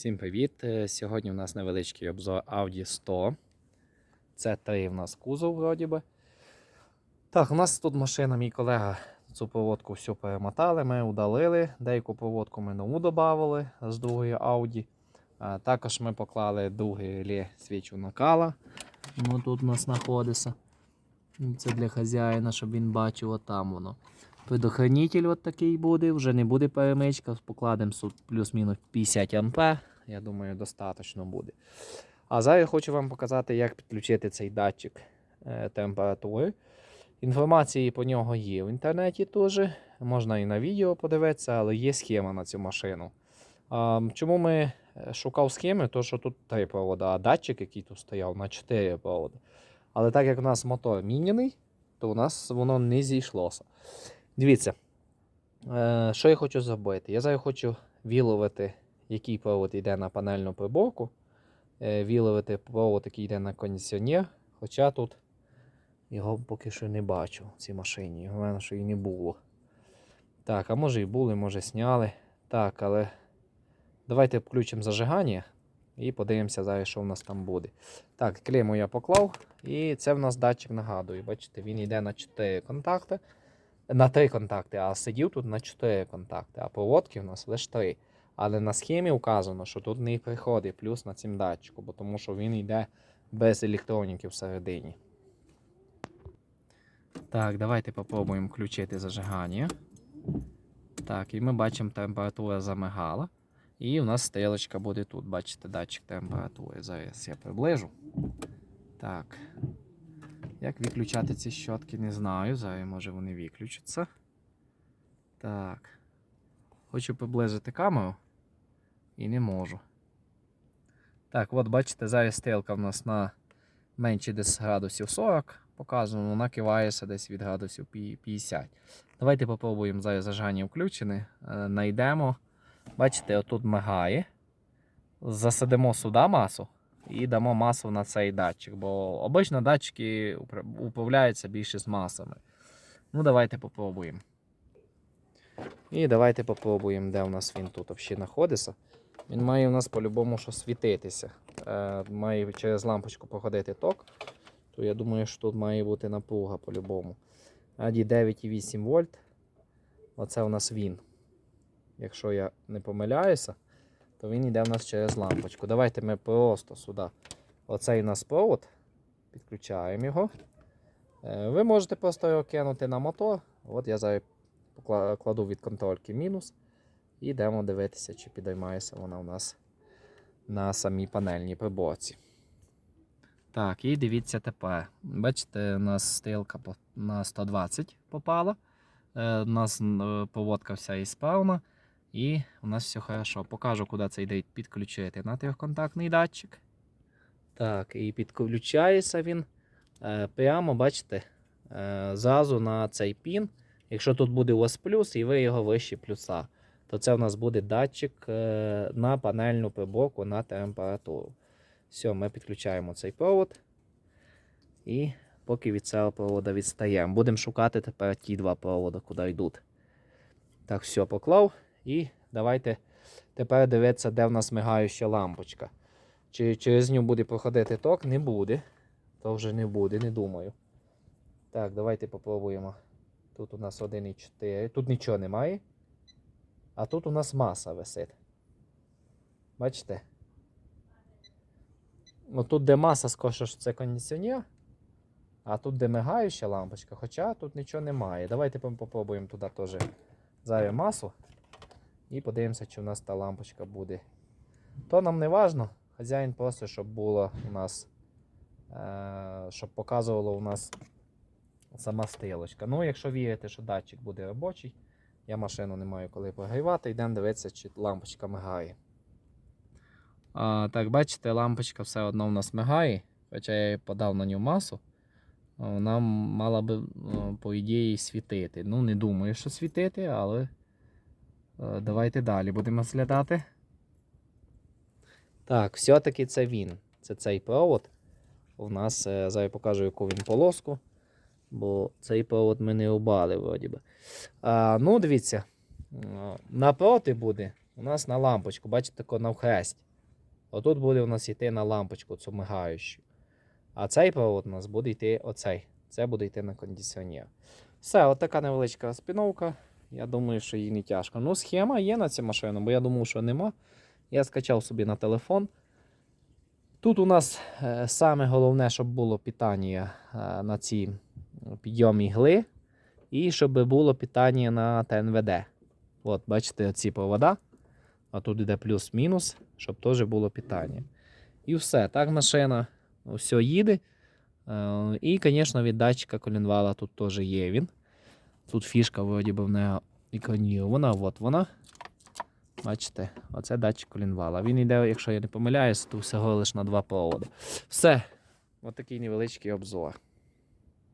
Всім привіт! Е, Сьогодні у нас невеличкий обзор Audi 100. Це три в нас кузов, вроді би. Так, у нас тут машина, мій колега цю проводку всю перемотали, ми удалили. Деяку проводку ми нову додали з другої Audi. А, також ми поклали другий реле свічу накала. Воно тут у нас знаходиться. Це для хазяїна, щоб він бачив, отам воно. Предохранитель от такий буде, вже не буде перемичка, покладемо плюс-мінус 50 А. Я думаю, достатньо буде. А зараз я хочу вам показати, як підключити цей датчик е, температури. Інформації по нього є в інтернеті теж. Можна і на відео подивитися, але є схема на цю машину. Чому ми е, шукав схеми? То що тут три провода, а датчик, який тут стояв, на 4 проводи. Але так як у нас мотор міняний, то у нас воно не зійшлося. Дивіться, е, що я хочу зробити? Я зараз хочу віловити, який провод йде на панельну приборку. Е, віловити провод, який йде на кондиціонер. Хоча тут його поки що не бачу в цій машині. Головне, що і не було. Так, а може і були, може сняли. Так, але давайте включимо зажигання і подивимося зараз, що в нас там буде. Так, клейму я поклав. І це в нас датчик нагадую. Бачите, він йде на 4 контакти. На 3 контакти, а сидів тут на 4 контакти, а проводки в нас лише 3. Але на схемі вказано, що тут не приходить плюс на цим датчику, бо тому що він йде без електроніки всередині. Так, давайте попробуємо включити зажигання. Так, і ми бачимо, температура замигала. І у нас стрілочка буде тут. Бачите, датчик температури. Зараз я приближу. Так. Як виключати ці щотки, не знаю. Зараз може вони виключаться. Так. Хочу приблизити камеру і не можу. Так, от бачите, зараз стрілка в нас на менше десь градусів 40 показано, вона кивається десь від градусів 50. Давайте попробуємо зараз зажигання включене. Е, Найдемо. Бачите, отут мигає. Засадимо сюди масу і дамо масу на цей датчик, бо обично датчики управляються більше з масами. Ну, давайте попробуємо. І давайте попробуємо, де у нас він тут взагалі знаходиться. Він має у нас по-любому що світитися. Е, має через лампочку проходити ток. То я думаю, що тут має бути напруга по-любому. Аді 9,8 вольт. Оце у нас він. Якщо я не помиляюся, то він йде в нас через лампочку. Давайте ми просто сюди. Оцей у нас провод. Підключаємо його. Е, Ви можете просто його кинути на мотор. От я зараз кладу від контрольки мінус. І йдемо дивитися, чи підіймається вона у нас на самій панельній приборці. Так, і дивіться тепер. Бачите, у нас стрілка на 120 попала. Е, У нас м, поводка вся ісправна. І у нас все хорошо. Покажу, куди це йде підключити на трьохконтактний датчик. Так, і підключається він е, прямо, бачите, е, зразу на цей пін. Якщо тут буде у вас плюс, і ви його вище плюса, то це у нас буде датчик е, на панельну приборку на температуру. Все, ми підключаємо цей провод. І поки від цього провода відстаємо. Будемо шукати тепер ті два проводи, куди йдуть. Так, все, поклав. І давайте тепер дивитися, де в нас мигаюча лампочка. Чи через нього буде проходити ток? Не буде. То вже не буде, не думаю. Так, давайте попробуємо. Тут у нас 1,4. Тут нічого немає. А тут у нас маса висить. Бачите? Ну тут, де маса, скорше, що це кондиціонер. А тут, де мигаюча лампочка, хоча тут нічого немає. Давайте попробуємо туди теж зараз масу. І подивимося, чи у нас та лампочка буде. То нам не важно. Хазяїн просто, щоб було у нас, е, щоб показувало у нас сама стрілочка. Ну, якщо вірите, що датчик буде робочий, я машину не маю коли прогрівати, йдемо дивитися, чи лампочка мигає. А, так, бачите, лампочка все одно в нас мигає, хоча я їй подав на нього масу. Вона мала би, по ідеї, світити. Ну, не думаю, що світити, але давайте далі будемо зглядати. Так, все-таки це він. Це цей провод. У нас е, зараз я покажу, яку він полоску. Бо цей провод ми не обали, вроді би. А, ну, дивіться, напроти буде у нас на лампочку, бачите, тако навхресть. Отут буде у нас йти на лампочку, цю мигаючу. А цей провод у нас буде йти оцей. Це буде йти на кондиціонер. Все, от невеличка розпіновка. Я думаю, що їй не тяжко. Ну, схема є на цю машину, бо я думав, що нема. Я скачав собі на телефон. Тут у нас е, саме головне, щоб було питання е, на ці підйом ігли, і щоб було питання на ТНВД. От, бачите, ці провода. А тут йде плюс-мінус, щоб теж було питання. І все. Так машина все їде. Е, І, звісно, від датчика колінвала тут теж є він. Тут фішка, вроді би, в неї іконі. От вона. Бачите, оце датчик колінвала. Він йде, якщо я не помиляюсь, то всього лише на два проводи. Все. Ось такий невеличкий обзор.